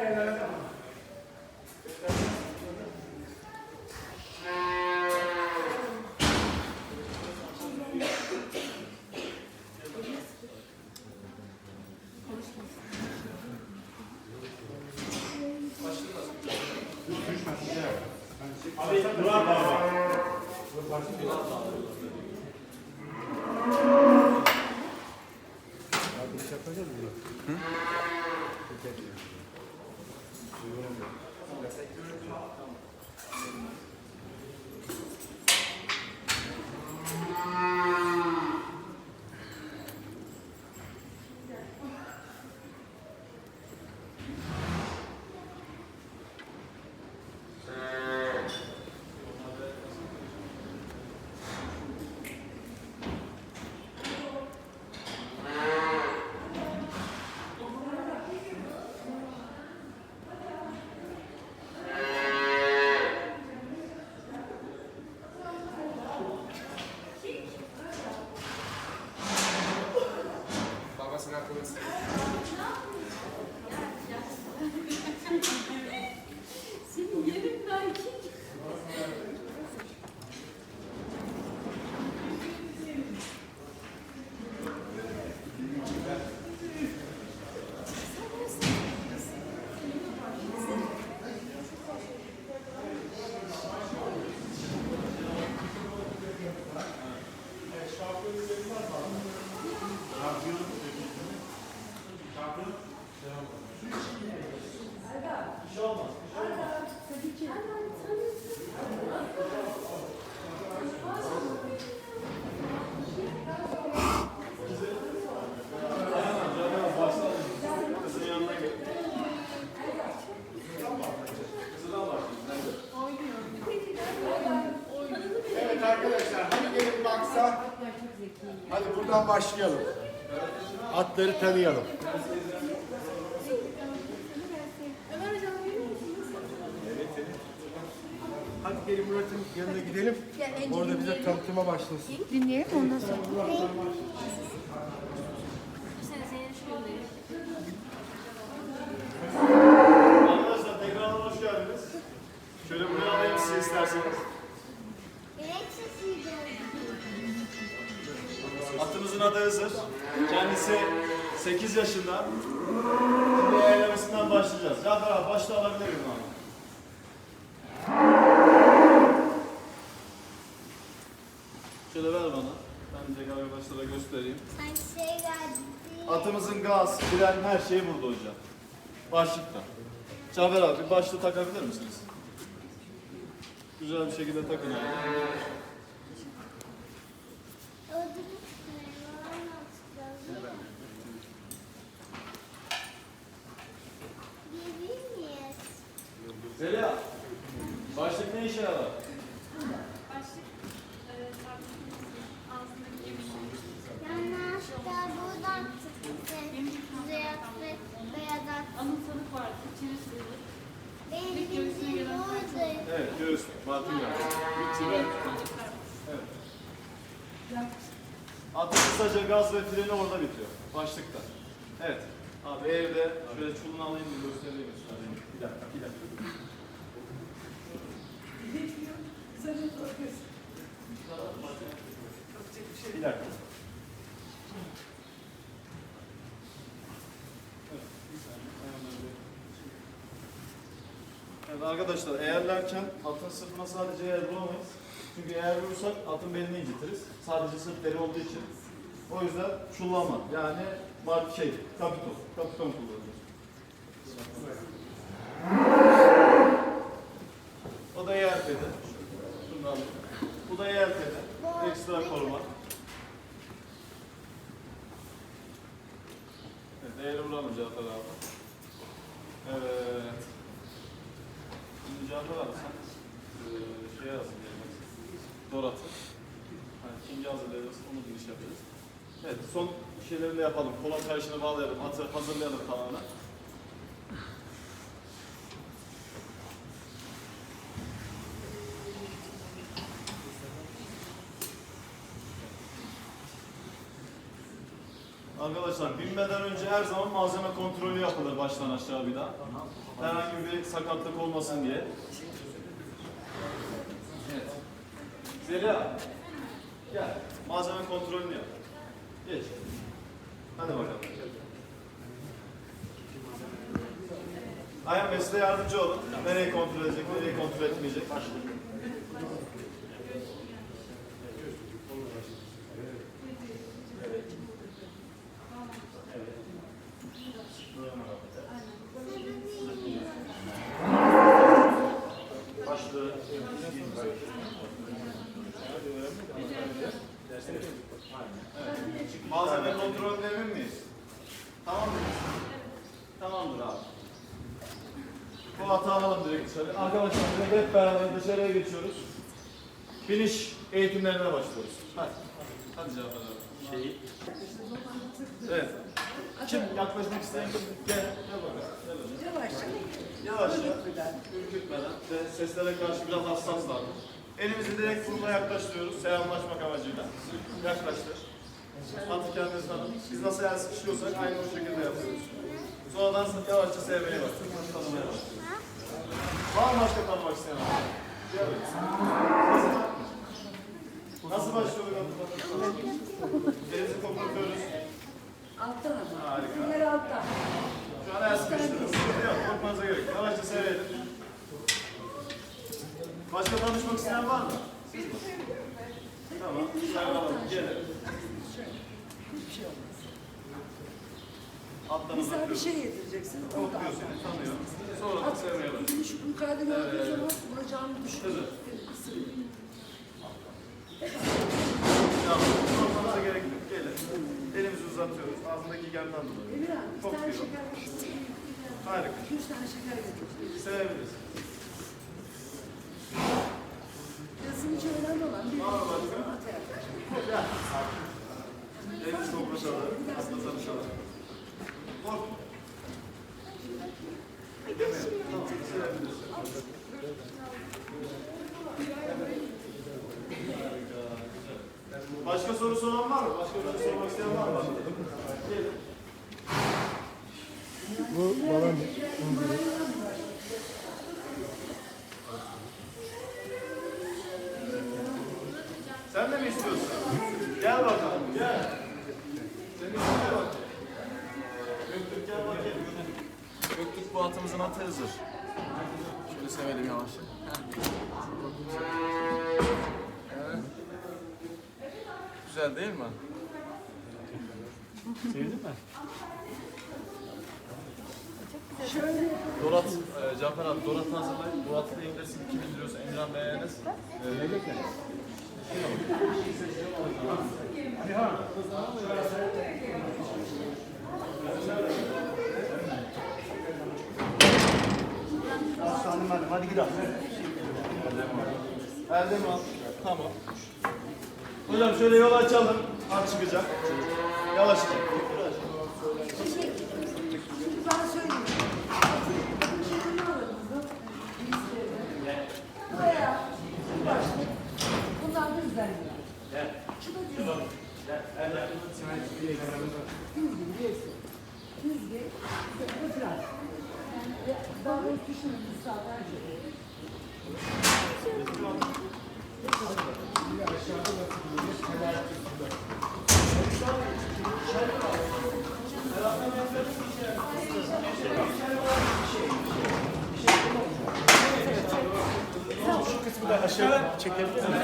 Abi Murat abi. Abi iş yapacağız mı? Hı? 음. Buradan başlayalım. Atları tanıyalım. Hadi gelin Murat'ın yanına gidelim. Orada bize tanıtıma başlasın. Dinleyelim ondan sonra. Hızır. Kendisi 8 yaşında. Şimdi eğlenmesinden başlayacağız. Cafer abi başta alabilir miyim abi? Şöyle ver bana. Ben de arkadaşlara göstereyim. Atımızın gaz, fren her şeyi burada hocam. Başlıkta. Cafer abi başlığı takabilir misiniz? Güzel bir şekilde takın abi. Evet, yağı. İçeri çocuklar. Atın kısaca gaz ve freni orada bitiyor. Başlıkta. Evet. Abi evde şöyle çulunu alayım bir göstereyim göstereyim. Bir dakika, bir dakika. Bir dakika. Evet, bir saniye. Ayağımdan bir- Evet arkadaşlar eğerlerken atın sırtına sadece eğer vuramayız. Çünkü eğer vurursak atın belini incitiriz. Sadece sırt deri olduğu için. O yüzden çullama yani mark şey kapiton. Kapiton kullanıyoruz. O da yer pedi. Alayım. Bu da yer pedi. Ekstra koruma. Evet, eğri vuramayacağız abi. Evet. Şimdi Cafer abi sen eee şey hazırlayacaksın. Dorat'ı. Yani ikinci hazırlayacağız. Onu giriş yapacağız. Evet son şeylerini yapalım. Kolon kayışını bağlayalım. Atı hazırlayalım tamamen. Arkadaşlar binmeden önce her zaman malzeme kontrolü yapılır baştan aşağı bir daha. Herhangi bir sakatlık olmasın diye. Evet. Zeliha. Gel. Malzeme kontrolünü yap. Geç. Hadi bakalım. Ayhan Bey size yardımcı olun. Nereyi kontrol edecek, nereyi kontrol etmeyecek. Başlığı. Malzeme kontrolünde emin miyiz? Tamam mıyız? Tamamdır abi. Bu atı alalım direkt dışarı. Arkadaşlar biz hep beraber dışarıya geçiyoruz. Biniş eğitimlerine başlıyoruz. Hadi. Hadi Cafer abi. Şeyi. Evet. Yaklaşmak isteyen? Gel. Yavaşça. Yavaşça, ürkütmeden ve seslere karşı biraz hassaslar. Elimizi direkt buruna yaklaştırıyoruz, selamlaşmak amacıyla. Yaklaştır. Atı kendiniz tanın. Biz nasıl el sıkışıyorsak aynı o şekilde yapıyoruz. Sonradan yavaşça sevmeye başlıyoruz, tanımaya başlıyoruz. Var mı başka tanımak isteyen? Nasıl başlıyorduk atı? Elimizi kopartıyoruz. Alttan ama. Harika. Yer alttan. Şu an sıkıştırıyoruz. Sıkıntı yok, korkmanıza gerek. Yavaşça seyredin. Başka tanışmak isteyen var mı? Mi? Tamam, sarılalım, gelin. Alttan Mesela bir şey yedireceksin. Orada Korkuyor seni, tanıyor. Sonra da sevmeye başlıyor. Elini şu yukarıda gördüğün zaman vuracağını düşün. Kızım. Isırıyor. Tamam, korkmanıza gerek yok. Gelin. Elimizi uzatıyoruz. Ağzındaki gerdan dolayı. Emirhan, iki Çok tane güzel. şeker getir. Harika. İki üç tane şeker getir. Sevebiliriz. Yazın hiç önemli olan bir Var mı başka? ata yaklaşmak. Gel. Elini sokuşalım. Atla tanışalım. Kork. Tamam, sürebilirsin. Başka soru soran var mı? Başka soru sormak isteyen var mı? Gelin. Bu balon Sen de mi istiyorsun? Gel bakalım, gel. Senin gel bakayım. Göktürk gel bakayım. Göktürk bu atımızın atı Hızır. Şöyle sevelim yavaşça. Evet. Güzel değil mi? Sevdin mi? Dorat, e, Cafer abi Dorat'ı hazırlayın. Dorat'ı da indirsin. Kim indiriyorsa Emirhan Bey'e Enes. E, Aslanım hanım hadi gidelim. Erdem al. Tamam. Hocam şöyle yol açalım. At çıkacak. Yavaş git. Şimdi ben söyleyeyim. Şimdi aramızda bizleri bayağı başlık. Bunlar da üzerinde. Şu da düzgün. Düzgün, diyorsun. Düzgün, bu fren. Ve Daha düşünün sağlar Şu kısmı da aşağı çekebilir misin?